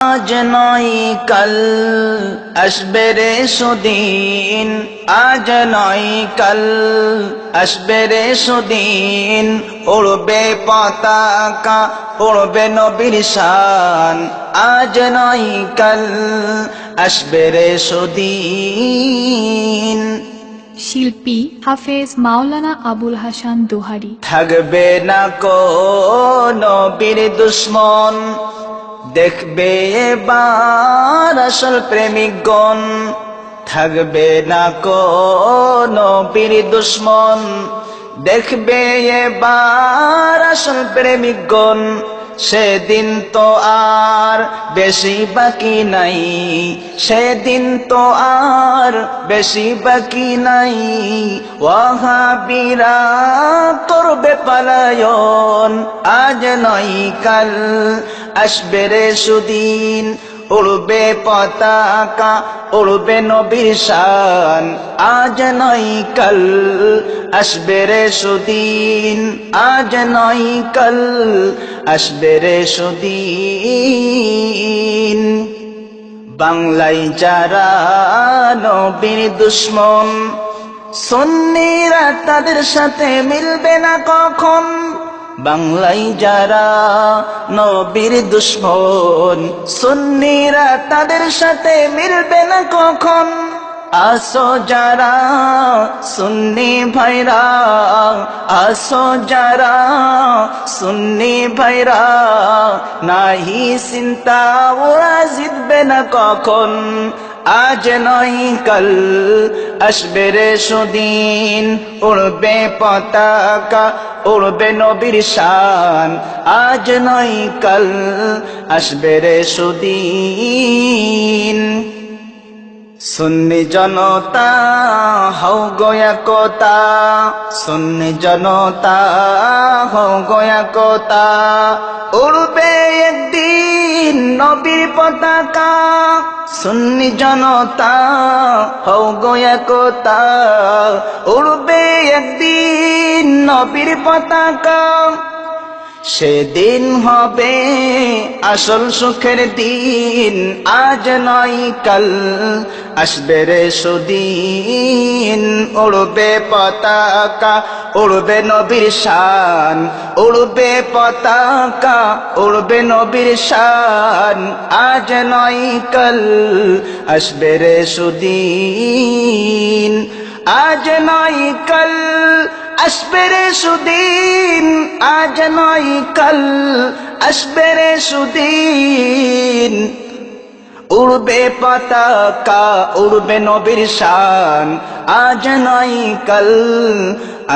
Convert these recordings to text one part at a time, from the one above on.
আজ নয় কাল আসবে রে সুদিন। আজ নয় কাল আসবে রে সুদিন। উড়বে পতাকা উড়বে নবীর শান। আজ নয় কাল আসবে রে সুদিন। শিল্পী হাফেজ মাওলানা আবুল হাসান দোহারি। থাকবে না কোনো বীর দুশ্মন। দেখবে এবার আসল প্রেমিকগণ, থাকবে না কোনো বীর দুশ্মন। দেখবে এবার আসল প্রেমিকগণ, সেদিন তো আর বেশি বাকি নাই। সেদিন তো আর বেশি বাকি নাই। ওয়াহাবিরা করবে পালায়ন, আজ নয় কাল। আসবে রে সুদিন, উড়বে পতাকা, উড়বে নবীর শান। আজ নয় কাল, আসবে রে সুদিন, আজ নয় কাল, আসবে রে সুদিন। বাংলায় যারা নবীর দুশ্মন, সন্নিরা তাদের সাথে মিলবে না কখন? বাংলায় যারা নবীর দুশ্মন, সুন্নিরা তাদের সাথে মিলবে না কখন? আসো যারা সুন্নি ভাইরা, আসো যারা সুন্নি ভাইরা, নাহি চিন্তা ওরা জিতবে না কখন? আজ নয় কাল আসবে রে সুদিন, উড়বে পতাকা, উড়বে নবীর শান। আজ নয় কাল, আসবে সুদিন। সুন্নি জনতা, হও গয়া কোতা সুন্নি জনতা, হও গয়া কোতা উড়বে একদিন নবীর পতাকা সুন্নি জনতা হও গোয়াকতা কোতা উড়বে একদিন নবীর পতাকা। সেদিন হবে আসল সুখের দিন, আজ নয় কাল। আসবে রে সুদিন, উড়বে পতাকা, উড়বে নবীর শান, উড়বে পতাকা, উড়বে নবীর শান, আজ নয় কাল। আসবে রে সুদিন, আজ নয় কাল। আসবে রে সুদিন, আজ নয় কাল। আসবে রে সুদিন, উড়বে পতাকা, উড়বে নবীর শান। আজ নয় কাল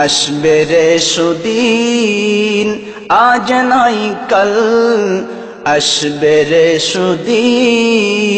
আসবে রে সুদিন, আজ নয় কাল আসবে রে সুদিন।